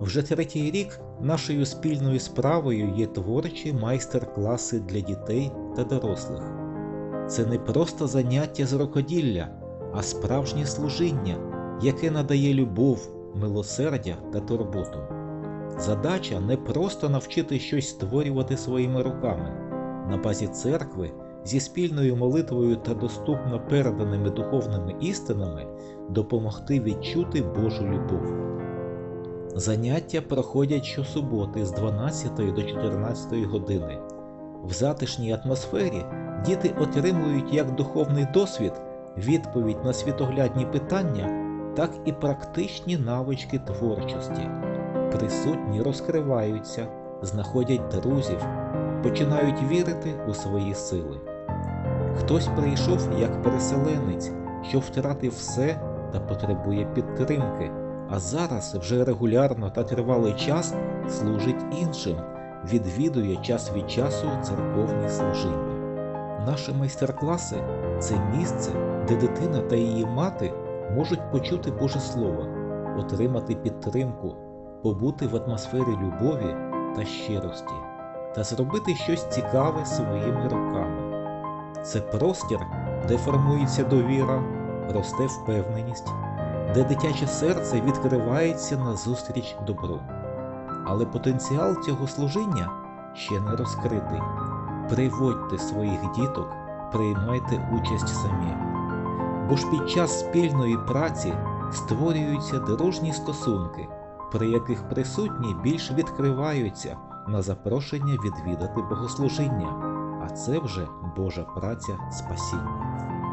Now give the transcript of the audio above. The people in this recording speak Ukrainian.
Вже третій рік нашою спільною справою є творчі майстер-класи для дітей та дорослих. Це не просто заняття з рукоділля, а справжнє служіння, яке надає любов, милосердя та турботу. Задача не просто навчити щось створювати своїми руками. На базі церкви зі спільною молитвою та доступно переданими духовними істинами допомогти відчути Божу любов. Заняття проходять щосуботи з 12 до 14 години. В затишній атмосфері діти отримують як духовний досвід, відповідь на світоглядні питання, так і практичні навички творчості. Присутні розкриваються, знаходять друзів, починають вірити у свої сили. Хтось прийшов як переселенець, що втратив все та потребує підтримки, а зараз вже регулярно та тривалий час служить іншим, відвідує час від часу церковні служіння. Наші майстер-класи це місце, де дитина та її мати можуть почути Боже Слово, отримати підтримку, побути в атмосфері любові та щирості та зробити щось цікаве своїми руками. Це простір, де формується довіра, росте впевненість, де дитяче серце відкривається назустріч добру. Але потенціал цього служіння ще не розкритий. Приводьте своїх діток, приймайте участь самі. Бо ж під час спільної праці створюються дружні стосунки, при яких присутні більш відкриваються на запрошення відвідати богослужіння, а це вже Божа праця спасіння.